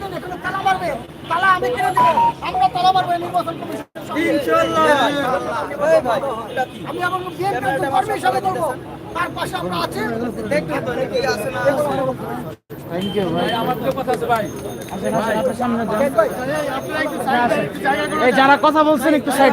দেন, তালা মারবে। তালা আমি কিনে দেবো আমরা তালা মারবো এই নির্বাচন কমিশনের সামনে। আমি এখন বিএনপি কর্মী হিসাবে করব তার পাশে আমরা আছি। এই যারা কথা বলছেন একটু সাইড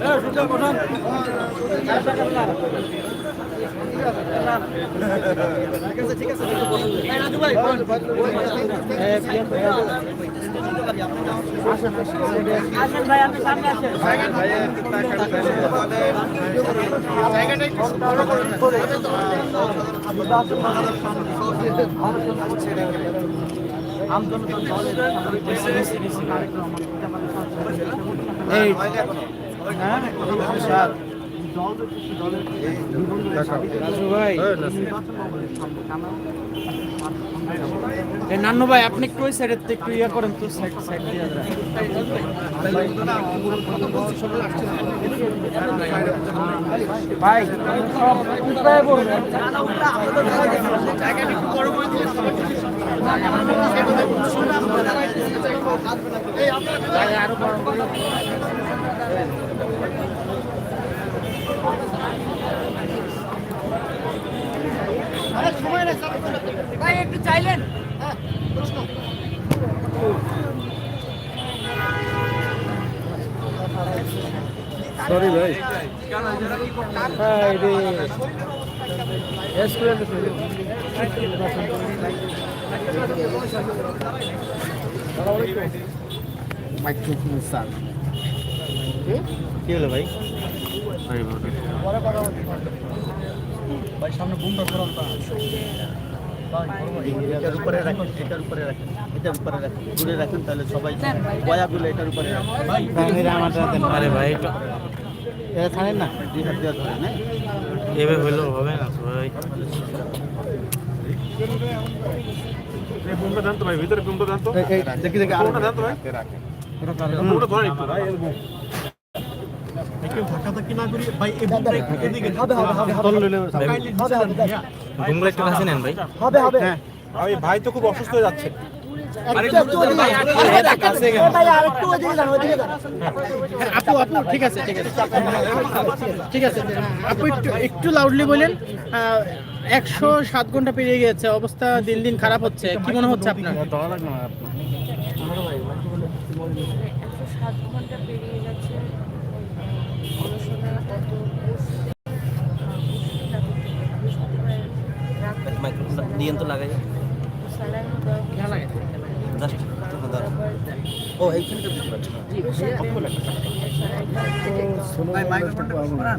হ্যাঁ জায়গাটা একটু বড় করে নান্নু ভাই আপনি একটু ওই সাইডের থেকে একটু ইয়ে করেন তো সাইড সাইড আরও ভাই একটু চাইলেন? সরি ভাই। হ্যাঁ রেস্টুরেন্ট মাইক্রোফোন স্যার কি হলো ভাই ভাই সামনে বুমটা ধরান এটার উপরে রাখেন এটার উপরে রাখেন এটার উপরে রাখেন দূরে রাখেন তাহলে সবাই বয়াগুলো এটার উপরে রাখেন আরে ভাই? এটা ছাড়েন না দুই হাত দেওয়া ধরে এভাবে হইলেও হবে না ভাই বুমটা জানতো ভাই ভিতরে বুমটা জানতো দেখি দেখি আর বুমটা জানতো ভাই একটু? না করি ভাই একটু এদিকে হবে হবে হবে। তল লইলে একটু কাছে নেন ভাই। হবে হবে। ভাই ভাই তো খুব অসুস্থ হয়ে যাচ্ছে। একটু ওদিকে যান। ভাই আরেকটু ওদিকে যান ওদিকে যান। আপু আপু ঠিক আছে ঠিক আছে। ঠিক আছে আপু একটু একটু লাউডলি বলেন। একশো সাত ঘণ্টা পেরিয়ে গেছে। অবস্থা দিন দিন খারাপ হচ্ছে। কি মনে হচ্ছে আপনার? সাত ঘণ্টা পেরিয়ে গেছে। পড়াশোনা কত মাইক্রোফোনটা দিয়ে তো লাগাই ও এইখানে তো দিতে পারছি পানি খাচ্ছে না